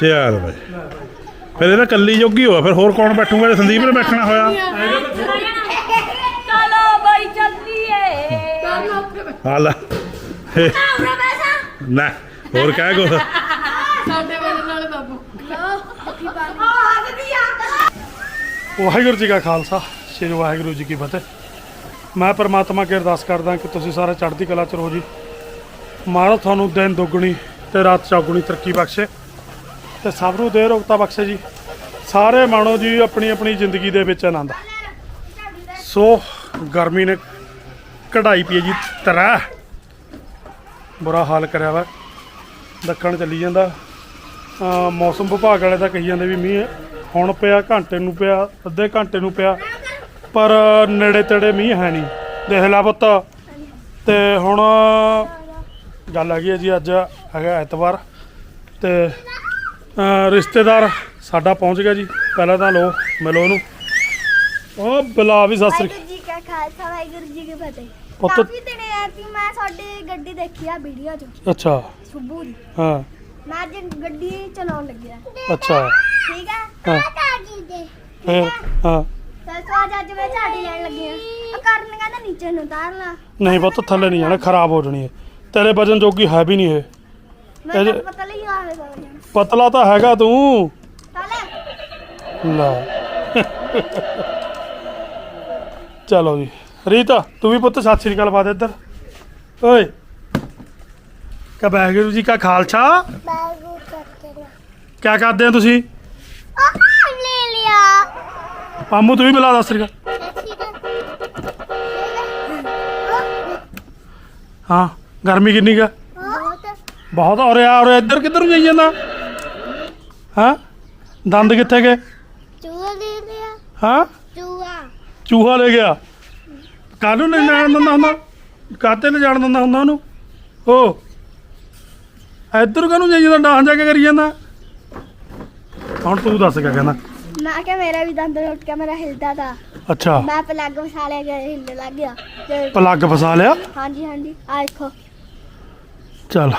ਚੱਲ ਬਈ ਫਿਰ ਇਹਦਾ ਕੱਲੀ ਜੋਗੀ ਹੋਆ ਫਿਰ ਹੋਰ ਕੌਣ ਬੈਠੂਗਾ ਜੇ ਸੰਦੀਪ ਨੇ ਬੈਠਣਾ ਹੋਇਆ? ਚਲੋ ਬਈ ਚੱਲੀਏ। ਹਾਲ ਉਰੇ ਬੈਠਾ ਨਾ ਹੋਰ ਕਹਿ ਕੁਛ? ਸਾਡੇ ਵੇਲੇ ਨਾਲ ਬਾਬੂ। ਉਹ ਹੱਸਦੀ ਆ ਵਾਹਿਗੁਰੂ ਜੀ ਕਾ ਖਾਲਸਾ ਸ੍ਰੀ ਵਾਹਿਗੁਰੂ ਜੀ ਕੀ ਫਤਿਹ। ਮੈਂ ਪਰਮਾਤਮਾ ਅੱਗੇ ਅਰਦਾਸ ਕਰਦਾ ਕਿ ਤੁਸੀਂ ਸਾਰੇ ਚੜ੍ਹਦੀ ਕਲਾ ਚ ਰਹੋ ਜੀ। ਮਹਾਰਾਜ ਤੁਹਾਨੂੰ ਦਿਨ ਦੁੱਗਣੀ ਤੇ ਰਾਤ ਚੌਗੁਣੀ ਤਰੱਕੀ ਬਖਸ਼ੇ। ਤੇ ਸਭ ਨੂੰ ਦੇ ਰੋਗਤਾ ਬਖਸ਼ੇ ਜੀ। ਸਾਰੇ ਮਾਣੋ ਜੀ ਆਪਣੀ ਆਪਣੀ ਜ਼ਿੰਦਗੀ ਦੇ ਵਿੱਚ ਆਨੰਦ ਸੋ ਗਰਮੀ ਨੇ ਕਢਾਈ ਪਈ ਹੈ ਜੀ ਤਰਾ। ਬੁਰਾ ਹਾਲ ਕਰਿਆ ਵਾ। ਦੱਖਣ ਚੱਲੀ ਜਾਂਦਾ। ਮੌਸਮ ਵਿਭਾਗ ਵਾਲੇ ਤਾਂ ਕਹੀ ਜਾਂਦੇ ਵੀ ਮੀਂਹ ਹੁਣ ਪਿਆ, ਘੰਟੇ ਨੂੰ ਪਿਆ, ਅੱਧੇ ਘੰਟੇ ਨੂੰ ਪਿਆ। ਪਰ ਨੇੜੇ ਤੇੜੇ ਮੀਂਹ ਹੈ ਨਹੀਂ। ਦੇਖ ਲਾ ਪੁੱਤ। ਤੇ ਹੁਣ ਗੱਲ ਹੈਗੀ ਹੈ ਜੀ ਅੱਜ ਹੈਗਾ ਐਤਵਾਰ। ਤੇ ਰਿਸ਼ਤੇਦਾਰ ਸਾਡਾ ਪਹੁੰਚ ਗਿਆ ਜੀ। ਪਹਿਲਾਂ ਤਾਂ ਲੋ ਮਿਲੋ ਉਹਨੂੰ। ਉਹ ਬੁਲਾ ਵੀ ਸਤਿ ਸ੍ਰੀ ਜੀ ਕਾ ਖਾਲਸਾ ਵਾਹਿਗੁਰੂ ਜੀ ਕੀ ਫਤਿਹ। ਪੁੱਤ- ਕਾਫੀ ਦਿਨ ਆ ਕਿ ਮੈਂ ਤੁਹਾਡੀ ਗੱਡੀ ਦੇਖੀ ਆ ਵੀਡੀਓ 'ਚ। ਅੱਛਾ। ਸੁਬੂ ਦੀ। ਹਾਂ। ਮੈਂ ਅੱਜ ਗੱਡੀ ਚਲਾਉਣ ਲੱਗਿਆ ਅੱਛਾ। ਠੀਕ ਹੈ। ਹਾਂ। ਝਾੜੀ ਦੇ ਫਿਰ ਹਾਂ ਤਾਂ ਸੋ ਅੱਜ ਮੈਂ ਝਾੜੀ ਲੈਣ ਲੱਗੀ ਆ। ਉਹ ਕਰਨ ਕਹਿੰਦਾ ਨੀਚੇ ਨੂੰ ਉਤਾਰ ਲਾ ਨਹੀਂ ਪੁੱਤ ਥੱਲੇ ਨਹੀਂ ਜਾਣਾ ਖਰਾਬ ਹੋ ਜਾਣੀ ਹੈ। ਤੇਰੇ ਵਜਨ ਜੋਗੀ ਹੈ ਵੀ ਨਹੀਂ ਇਹ। ਮੈਂ ਇਹਦੇ- ਪਤਾ ਲਈ ਆਵੇ ਤਾਂ ਜਾਣਾ ਪਤਲਾ ਤਾਂ ਹੈਗਾ ਤੂੰ ਚੱਲ ਲੈ ਚਲੋ ਜੀ ਰੀਤਾ ਤੂੰ ਵੀ ਪੁੱਤ ਸਤਿ ਸ੍ਰੀ ਅਕਾਲ ਬਾਦ ਇੱਧਰ ਓਏ ਕਾ ਵਾਹਿਗੁਰੂ ਜੀ ਕਾ ਖਾਲਸਾ ਬਾਗੂ ਕਰਦੇ ਨਾ ਕਿਆ ਕਰਦੇ ਆ ਤੁਸੀਂ ਉਹ ਲੈ ਲਿਆ ਮਾਮੂ ਤੂੰ ਵੀ ਬੁਲਾ ਸਤਿ ਸ੍ਰੀ ਅਕਾਲ ਹਾਂ ਗਰਮੀ ਕਿੰਨੀ ਕਾ ਬਹੁਤ ਬਹੁਤ ਔਰ ਯਾਰ ਇੱਧਰ ਕਿੱਧਰ ਨੂੰ ਜਾਈ ਜਾਂਦਾ ਹਾਂ? ਦੰਦ ਕਿੱਥੇ ਗਏ? ਚੂਹਾ ਲੈ ਲਿਆ। ਹਾਂ? ਚੂਹਾ। ਚੂਹਾ ਲੈ ਗਿਆ। ਕਾਹਨੂੰ ਲੈ ਜਾਣ ਦਿੰਦਾ ਹੁੰਦਾ? ਕਾਤੇ ਲੈ ਜਾਣ ਦਿੰਦਾ ਹੁੰਦਾ ਉਹਨੂੰ? ਉਹ ਇੱਧਰ ਕਾਹਨੂੰ ਜਾਈ ਜਾਂਦਾ ਡਾਂ ਜਾ ਕੇ ਕਰੀ ਜਾਂਦਾ। ਹੁਣ ਤੂੰ ਦੱਸ ਕਿਆ ਕਹਿੰਦਾ। ਮੈਂ ਕਿਹਾ ਮੇਰਾ ਵੀ ਦੰਦ ਟੁੱਟ ਗਿਆ ਮੇਰਾ ਹਿਲਦਾ ਤਾ। ਅੱਛਾ। ਮੈਂ ਪਲੱਗ ਵਸਾਲਿਆ ਗਿਆ ਹਿੱਲਣ ਲੱਗ ਗਿਆ। ਤੇ ਪਲੱਗ ਫਸਾ ਲਿਆ? ਹਾਂਜੀ ਹਾਂਜੀ। ਆ ਦੇਖੋ। ਚੱਲ।